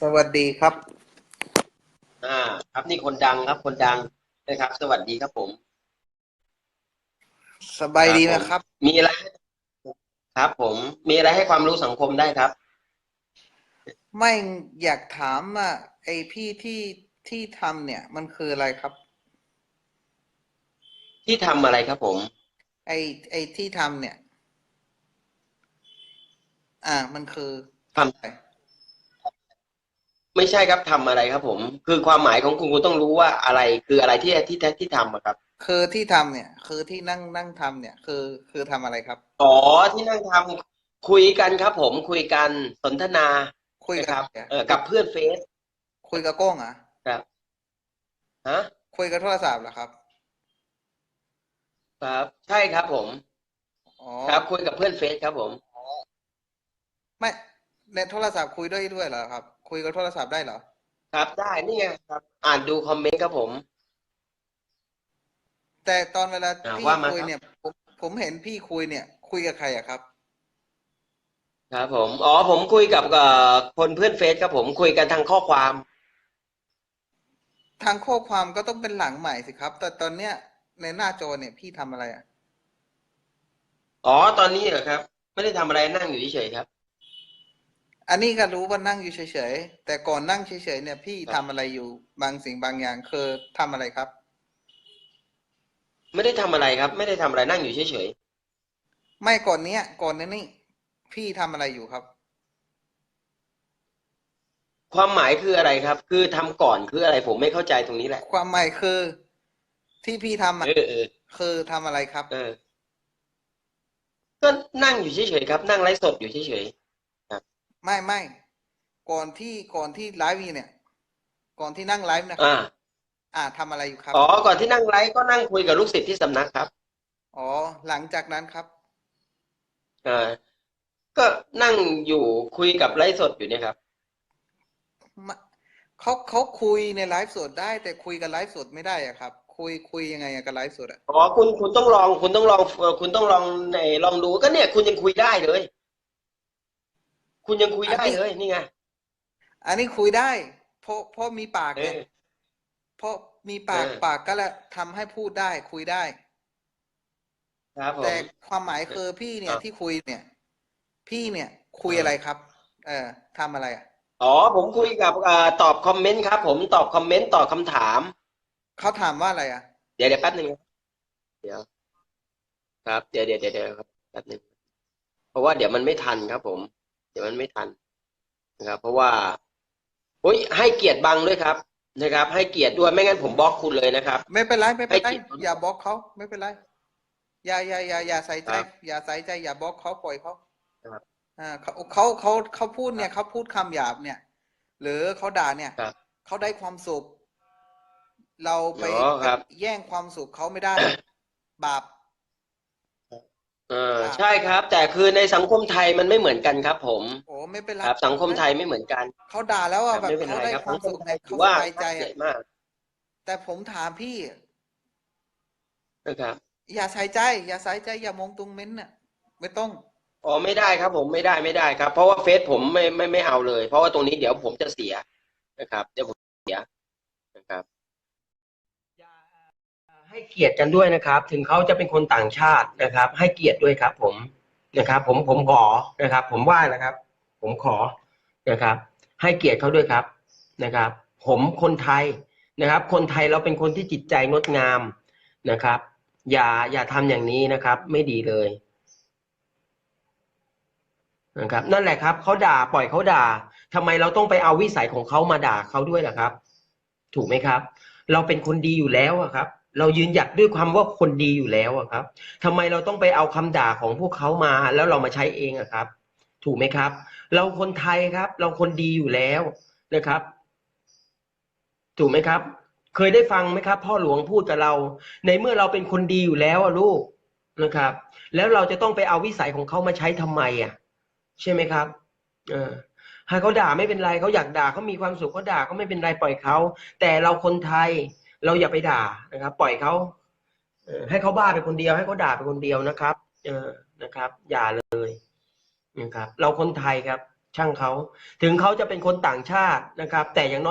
สวัสดีครับ อ่า ครับนี่คนดังครับ คนดังนะครับ สวัสดีครับผม สบายดีไหมผมครับ มีอะไรครับ ผม มีอะไรให้ความรู้สังคมได้ครับ ไม่อยากถามอะไอพี่ที่ที่ทำเนี่ย มันคืออะไรครับ ที่ทำอะไรครับผม ไอไอที่ทำเนี่ย อ่า มันคือทำไม่ใช่ครับทำอะไรครับ ผม คือความหมายของคุณคุณต้องรู้ว่าอะไร คืออะไรที่ที่ที่ที่ทำอะครับ คือที่ทำเนี่ย คือที่นั่งนั่งทำเนี่ย คือคือทำอะไรครับอ๋อที่นั่งทำคุยกันครับ ผมคุยกันสนทนาคุยนะกัครับบเออกับเพื่อนเฟซคุยกับโก้งเหรอะครับฮะคุยกับโทรศัพท์เหรอครับ ครับ ใช่ครับ ผมอ๋อครับคุยกับเพื่อนเฟซครับ ผมไม่ในโทรศัพท์คุยด้วยด้วยเหรอครับ คุยกับโทรศัพท์ได้เหรอ ครับได้นี่ไงครับ อ่านดูคอมเมนต์ครับผม แต่ตอนเวลาอ่าพี่ว่ามาคุยครับ เนี่ยผมผมเห็นพี่คุยเนี่ย คุยกับใครอะครับ ครับผม อ๋อ ผมคุยกับเอ่อคนเพื่อนเฟซครับผมคุยกันทางข้อความ ทางข้อความก็ต้องเป็นหลังใหม่สิครับ แต่ตอนเนี้ยในหน้าจอเนี่ยพี่ทำอะไรอะอ๋อ ตอนนี้เหรอครับ ไม่ได้ทำอะไรนั่งอยู่เฉยๆครับ อันนี้ก็รู้ว่านั่งอยู่เฉยๆ แต่ก่อนนั่งเฉยๆเนี่ย พี่ครัทำบอะไรอยู่บางสิ่งบางอย่างคือทำอะไรครับ ไม่ได้ทำอะไรครับ ไม่ได้ทำอะไรนั่งอยู่เฉยไม่ก่อนเนี้ย ก่อนนี้นี่ พี่ทำอะไรอยู่ครับๆความหมายคืออะไรครับ คือทำก่อนคืออะไรผมไม่เข้าใจตรงนี้แหละ ความหมายคือ ที่พี่ทำอะเออเออคือทำอะไรครับ เออ ก็นั่งอยู่เฉยๆครับ นั่งไลฟ์สดอยู่เฉย ไม่ไม่ก่อนที่ก่อนที่ไลฟ์นี่เนี่ย ก่อนที่นั่งไลฟ์นะๆครับอ่าอ่าทำอะไรอยู่ครับ อ๋อ ก่อนที่นั่งไลฟ์ก็นั่งคุยกับลูกศิษย์ที่สำนักครับ อ๋อ หลังจากนั้นครับอ่าก็นั่งอยู่คุยกับไลฟ์สดอยู่เนี่ยครับมาเขาเขาคุยในไลฟ์สดได้ แต่คุยกับไลฟ์สดไม่ได้อะครับ คุยคุยยังไงอะกับไลฟ์สดอะอ๋อคุณคุณต้องลองคุณต้องลองเอ่อคุณต้องลองในลองดูก็เนี่ย คุณยังคุยได้เลย คุณยังคุยได้เลยนี่ไง อันนี้คุยได้ เพราะเพราะมีปากเอเนี่ยอเพราะมีปากเออ ปากก็ละทำให้พูดได้คุยได้ ครับผแต่มความหมายคือพี่เนี่ยครับ ที่คุยเนี่ย พี่เนี่ยคุยเออออะไรครับ เออทำอะไรอะอ๋อผมคุยกับเอ่อตอบคอมเมนต์ครับ ผมตอบคอมเมนต์ตอบคำถาม เขาถามว่าอะไรอะเดี๋ยวเดี๋ยวแป๊บหนึ่งเดี๋ยวครับ เดี๋ยวเดี๋ยวเดี๋ยวเดี๋ยวครับแป๊บหนึ่งเพราะว่าเดี๋ยวมันไม่ทันครับผมเดี๋ยวมันไม่ทันนะครับ เพราะว่าโอ้ยให้เกียรติบังด้วยครับนะครับ ให้เกียรติด้วยไม่งั้นผมบล็อกคุณเลยนะครับ ไม่เป็นไรไม่เป็นไรให้เกียรติอย่าบล็อกเขาไม่เป็นไรอย่าอย่าอย่าอย่าใส่ใจครับอย่าใส่ใจ อย่าบล็อกเขาปล่อยเขาครับอ่าเขาเขาเขาเขาพูดเนี่ยเขาพูดคำหยาบเนี่ย หรือเขาด่าเนี่ยครับเขาได้ความสุข เราไปอ๋อครับแย่งความสุขเขาไม่ได้ บาป เออครับใช่ครับ แต่คือในสังคมไทยมันไม่เหมือนกันครับ ผมโอ้ไม่เป็นไรครับสังคมไทยไม่เหมือนกันเขาด่าแล้วคอะรับแบบไม่เป็นเขาไรได้ครับควาสัมงคสุมขไทยถืเขาอสว่าบายใจให้เกียอะรติมาก แต่ผมถามพี่นะครับอย่าใส่ใจ อย่าใส่ใจ อย่ามองตรงเม้นต์น่ะ ไม่ต้องอ๋อไม่ได้ครับ ผมไม่ได้ไม่ได้ครับ เพราะว่าเฟซผมไม่ไม่ไม่เอาเลย เพราะว่าตรงนี้เดี๋ยวผมจะเสียนะครับ เดี๋ยวผมเสียนะครับ ให้เกียรติกันด้วยนะครับ ถึงเขาจะเป็นคนต่างชาตินะครับ ให้เกียรติด้วยครับ ผมนะครับ ผมผมขอนะครับ ผมไหว้นะครับ ผมขอนะครับ ให้เกียรติเขาด้วยครับนะครับ ผมคนไทยนะครับ คนไทยเราเป็นคนที่จิตใจงดงามนะครับ อย่าอย่าทำอย่างนี้นะครับ ไม่ดีเลยนะครับ นั่นแหละครับเขาด่าปล่อยเขาด่าทำไมเราต้องไปเอาวิสัยของเขามาด่าเขาด้วยล่ะครับ ถูกไหมครับ เราเป็นคนดีอยู่แล้วครับ เรายืนหยัดด้วยความว่าคนดีอยู่แล้วอะครับทำไมเราต้องไปเอาคำด่าของพวกเขามา แล้วเรามาใช้เองอะครับ ถูกไหมครับ เราคนไทยครับ เราคนดีอยู่แล้วนะครับ ถูกไหมครับ เคยได้ฟังไหมครับ พ่อหลวงพูดกับเรา ในเมื่อเราเป็นคนดีอยู่แล้วอะลูกนะครับ แล้วเราจะต้องไปเอาวิสัยของเขามาใช้ทำไมอะใช่ไหมครับเออให้เขาด่าไม่เป็นไรเขาอยากด่าเขามีความสุขเขาด่าก็ไม่เป็นไรปล่อยเขาแต่เราคนไทย เราอย่าไปด่านะครับ ปล่อยเขาให้เขาบ้าไปคนเดียว ให้เขาด่าไปคนเดียวนะครับเออนะครับ อย่าเลยนะครับ เราคนไทยครับ ช่างเขาถึงเขาจะเป็นคนต่างชาตินะครับ แต่อย่างน้อย